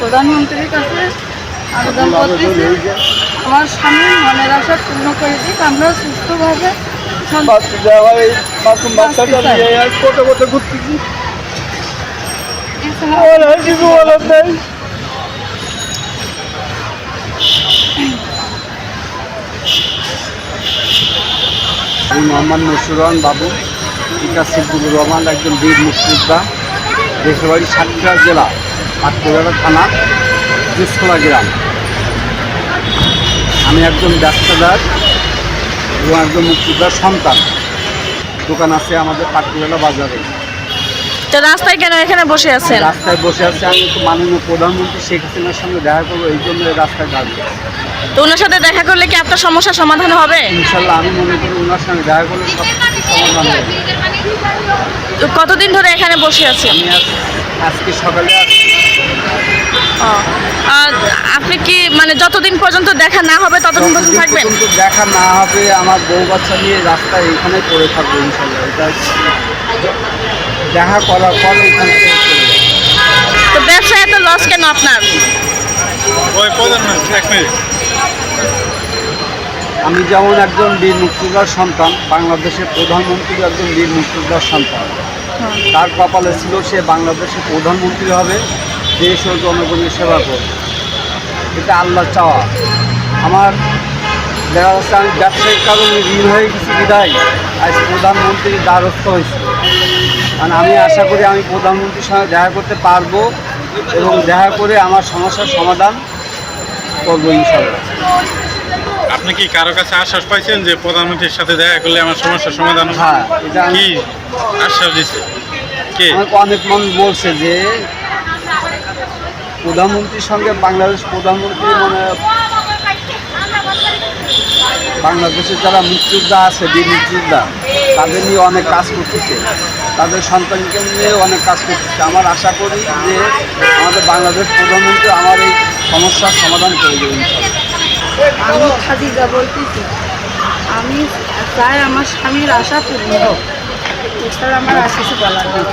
প্রধানমন্ত্রীর কাছে আবেদন করতেছি আমার স্বামীর মনের আশা পূর্ণ করে দিক আমরা সুস্থভাবে কিছু বলার নেই। আমি মোহাম্মদ মশুর রহমান বাবু পিতা সিদ্দুর রহমান একজন বীর মুক্তিযোদ্ধা দেশের বাড়ি সাতক্ষীরা জেলা। আটকুড়া থানা জুসকোলা গ্রাম। আমি একজন ব্যবসাদার এবং একজন মুক্তিযোদ্ধার সন্তান। দোকান আছে আমাদের পাটকুড়া বাজারে। তো রাস্তায় কেন এখানে বসে আছেন? রাস্তায় বসে আছে আমি তো মাননীয় প্রধানমন্ত্রী শেখ হাসিনার সঙ্গে দেখা করব এই জন্য রাস্তায় দাঁড়িয়ে তো ওনার সাথে দেখা করলে কি আপনার সমস্যার সমাধান হবে? ইনশাল্লাহ আমি মনে করি ওনার সঙ্গে দেখা করলে সব সমাধান হবে। কতদিন ধরে এখানে বসে আছেন? আমি আজ আজকে সকালে আপনি কি মানে যতদিন পর্যন্ত দেখা না হবে ততদিন পর্যন্ত থাকবেন? দেখা না হবে আমার বউ বাচ্চা নিয়ে রাস্তায় এখানে পড়ে থাকব ইনশাল্লাহ। এটা দেখা করার পর এখান থেকে চলে যাব। তো ব্যবসায় এত লস কেন আপনার? আমি যেমন একজন বীর মুক্তিযোদ্ধার সন্তান বাংলাদেশের প্রধানমন্ত্রী একজন বীর মুক্তিযোদ্ধার সন্তান। তার কপালে ছিল সে বাংলাদেশের প্রধানমন্ত্রী হবে। দেশ ও জনগণের সেবা করবে। এটা আল্লাহ চাওয়া। আমার দেখা যাচ্ছে আমি ব্যবসায়িক কারণে ঋণ হয়ে গেছি বিদায়। আজ প্রধানমন্ত্রীর দ্বারস্থ হয়েছে। মানে আমি আশা করি আমি প্রধানমন্ত্রীর সঙ্গে দেখা করতে পারব এবং দেখা করে আমার সমস্যার সমাধান করব ইনশাল্লাহ আপনি কি কারও কাছে আশ্বাস পাইছেন যে প্রধানমন্ত্রীর সাথে দেখা করলে আমার সমস্যার সমাধান? হ্যাঁ এটা কি আশ্বাস দিছে? কে? অনেক মানুষ বলছে যে প্রধানমন্ত্রীর সঙ্গে বাংলাদেশ প্রধানমন্ত্রী মানে বাংলাদেশের যারা মুক্তিযোদ্ধা আছে, বীর মুক্তিযোদ্ধা তাদের নিয়ে অনেক কাজ করতেছে। তাদের সন্তানকে নিয়ে অনেক কাজ করতেছে। আমার আশা করি যে আমাদের বাংলাদেশ প্রধানমন্ত্রী আমার এই সমস্যার সমাধান করে দেবে ইনশাল্লাহ। আমি খাদিজা বলতেছি। আমি চাই আমার স্বামীর আশা পূর্ণ হোক। এছাড়া আমার আর কিছু বলার নেই।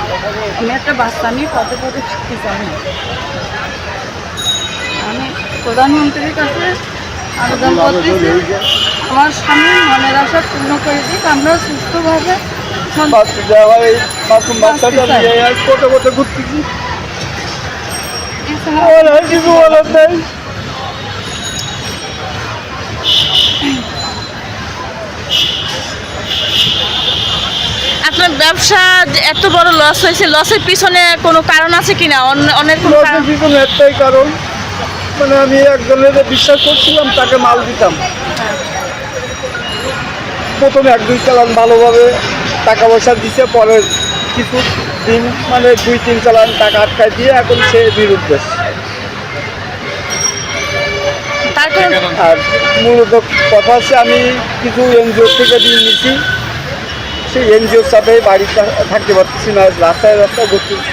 আমি একটা বাচ্চা নিয়ে পদে পদে থাকতে চাই প্রধানমন্ত্রীর কাছে আবেদন করতেছি আমার স্বামীর মনের আশা পূর্ণ করে দিক আমরা সুস্থভাবে কিছু বলার নেই। আপনার ব্যবসা এত বড় লস হয়েছে লসের পিছনে কোনো কারণ আছে কিনা? অন্য- অনেক কোনো কারণ পিছনে একটাই কারণ মানে আমি একজনের বিশ্বাস করছিলাম তাকে মাল দিতাম। প্রথমে এক দুই চালান ভালোভাবে টাকা পয়সা দিছে পরে কিছু দিন মানে দুই তিন চালান টাকা আটকায় দিয়ে এখন সে বিরুদ্ধে। আর মূলত কথা হচ্ছে আমি কিছু এনজিও থেকে ঋণ নিচ্ছি সেই এনজিওর সাথে বাড়িতে থাকতে পারছি না রাস্তায় রাস্তায় ঘুরতেছি।